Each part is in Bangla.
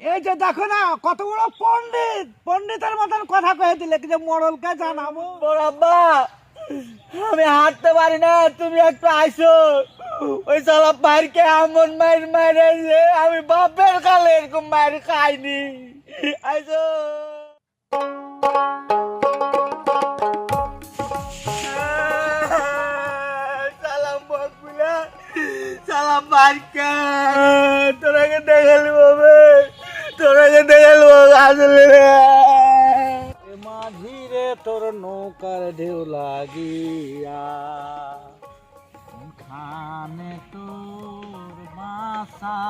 এই যে দেখো না, কত বড় পণ্ডিত। পণ্ডিতের মতন কথা কয়ে দিলে যে মরলকে জানাব? বড় আব্বা আমি হাঁটতে পারি না, তুমি একটু আইসো। ওই সালা পাইরকে এমন মায়ের মাইরে আমি বাপের কালে এরকম মায়ের খাইনি। আইসো। সালাম বকুলা সালাম পাইরকে তোরাকে দেখালি বাবে তোরাকে দেখালি আসলে এ মাঝি রে তোর নৌকার ঢেউ লাগিয়া খানে তোর বাসা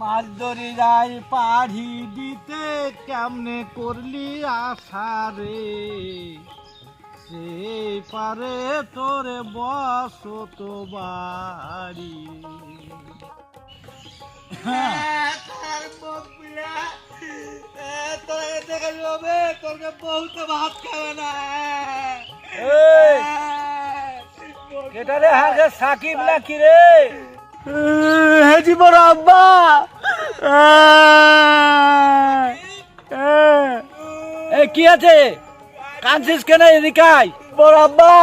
মাছ ধরি যাই পাড়ি দিতে কেমনে করলি আশা রে সে পারে তোরে বসত বাড়ি। হ্যাঁ আব্বা এই কি আছে কাঁদছিস কেন এদিকাই বড় আব্বা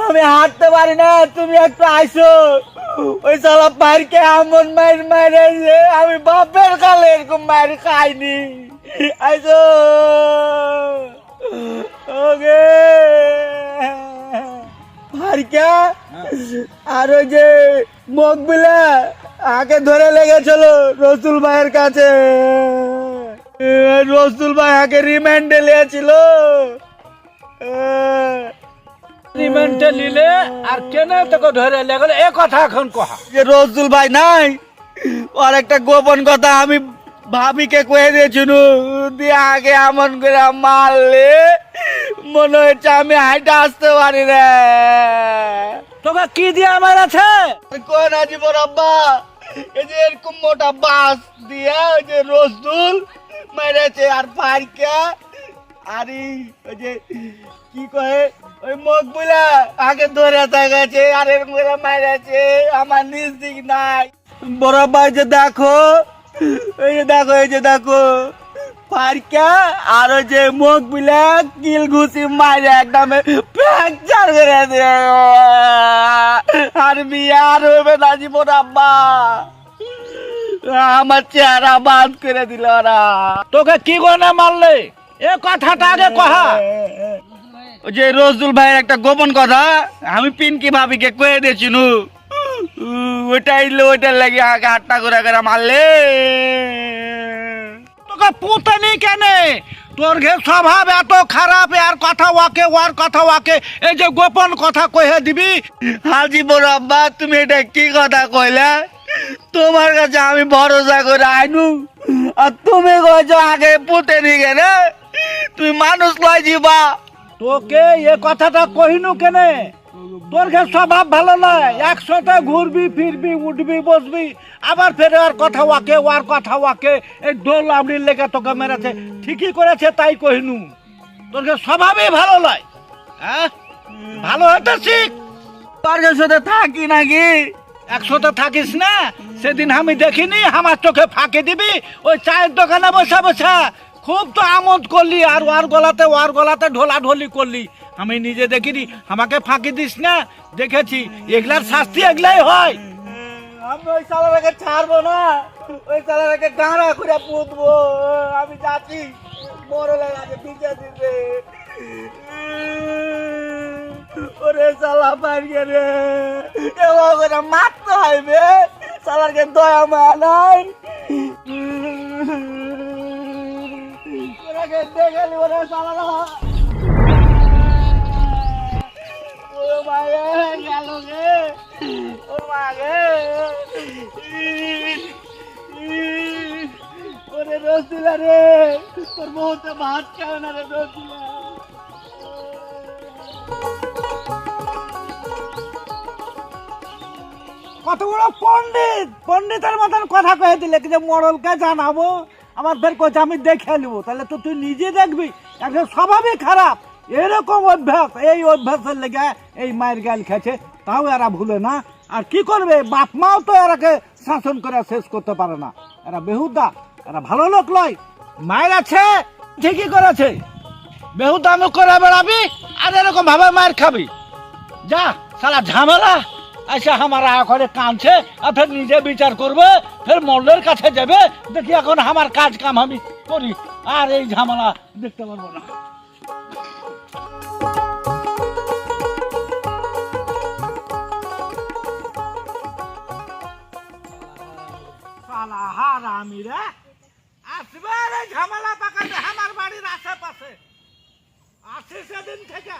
আমি হাঁটতে পারি না তুমি একটু আইসো ওই সালা পাইরকে এমন মায়ের মাইরে আমি বাপের কালে এরকম মায়ের খাইনি। আইসো। ওগে পাইরকা আর ওই যে মকবিলা আগে ধরে লেগেছিল রসুল ভাইয়ের কাছে। রসুল ভাই আগে রিমান্ডে লিয়েছিল। রিমেন্টে নিলে আর কেন তোকে ধরে লেগেল এ কথা এখন কহা। যে রসুল ভাই নাই। আর একটা গোপন কথা আমি ভাবিকে কয়ে দিয়েছিল দিয়ে আগে এমন করে মারলে মনে হচ্ছে আমি হাইটা আসতে পারি না তোকে কি দিয়ে আমার আছে? কয় না জীবন আব্বা এই যে এরকম মোটা বাস দিয়ে ওই যে রসুল মেরেছে আর পাইকা আর, ওই যে, কি কয়ে, ওই মুখ বুলা আগে ধরে থাকাছে, আর এরকম করে মেরেছে, আমার নিজ দিক নাই। বড় ভাই যে দেখো, এই যে দেখো, এই যে দেখো, পার্কা, আর ওই যে মুখ বিলা কিল ঘুষি মারে একদম ফ্র্যাকচার করে দিয়ে আর বিয়ে আর হবে না জীবন, আব্বা। আমার চেহারা বাদ করে দিল ওরা। তোকে কি গনে মারলে? এ কথাটা আগে কহা। যে রসুল ভাইয়ের একটা গোপন কথা আমি পিনকি ভাবিকে কয়ে দিয়েছিনু ওইটাই ওইটার লাগে আগে আটটা করে করে মারলে। তোকে পুতনি কেন? তোর ঘে স্বভাব এত খারাপ আর কথা ওয়াকে ওয়ার কথা ওয়াকে এই যে গোপন কথা কহে দিবি? হাজি বড় আব্বা তুমি এটা কি কথা কইলা? তোমার কাছে আমি ভরসা করে আইনু। আর তুমি কইছো আগে পুঁতে নিগে রে তুমি মানুষ লয় যাবা তোকে এ কথাটা কহিনু কেনে? তোর ঘে স্বভাব ভালো নয়। একসাথে ঘুরবি, ফিরবি, উঠবি, বসবি। আবার ফেরে আর কথা ওয়াকে, ওয়ার কথা ওয়াকে। এই দোল আমড়ির লেগে তোকে মেরেছে। ঠিকই করেছে, তাই কহিনু। তোর ঘে স্বভাবই ভালো নয়। হ্যাঁ? ভালো হতে শিখ। তার সাথে থাকি নাকি? একসাথে থাকিস না? সেদিন আমি দেখিনি, আমার চোখে ফাঁকে দিবি। ওই চায়ের দোকানে বসে বসে। খুব তো আমোদ করলি, আর ওয়ার গলাতে ওয়ার গলাতে ঢোলা ঢোলি করলি। আমি নিজে দেখিনি, আমাকে ফাঁকি দিস না? দেখেছি, এগুলার শাস্তি এগুলাই হয়। আমি ওই সালারাকে ছাড়বো না, ওই করে আমি যাচ্ছি দিতে। ওরে রে সালারকে ওরে সালারা ও মায়ে গেল গে ও মা গে ওরে রসিলা রে, তোর বহুত ভাত খাবে না রে রসিলা কত বড় পণ্ডিত, পণ্ডিতের মতন কথা কয়ে দিলে যে মরলকে জানাব? আমার ফের কোচ আমি দেখে নেব, তাহলে তো তুই নিজে দেখবি। একদম স্বভাবই খারাপ। এরকম অভ্যাস, এই অভ্যাসের লেগে এই মায়ের গাল খেছে তাও এরা ভুলে না। আর কি করবে? বাপ মাও তো এরাকে শাসন করে শেষ করতে পারে না। এরা বেহুদা, এরা ভালো লোক লয় মায়ের আছে, ঠিকই করেছে। বেহুদামি করে বেড়াবি আর এরকম ভাবে মায়ের খাবি। যা সারা ঝামেলা। এসে আমার করে কাঁদছে, আর ফের নিজে বিচার করবে, ফের মোল্লের কাছে যাবে। দেখি এখন আমার কাজ কাম আমি করি, আর এই ঝামেলা দেখতে পারব না। ঝামেলা পাকাতে আমার বাড়ির আশেপাশে। আসে সেদিন থেকে।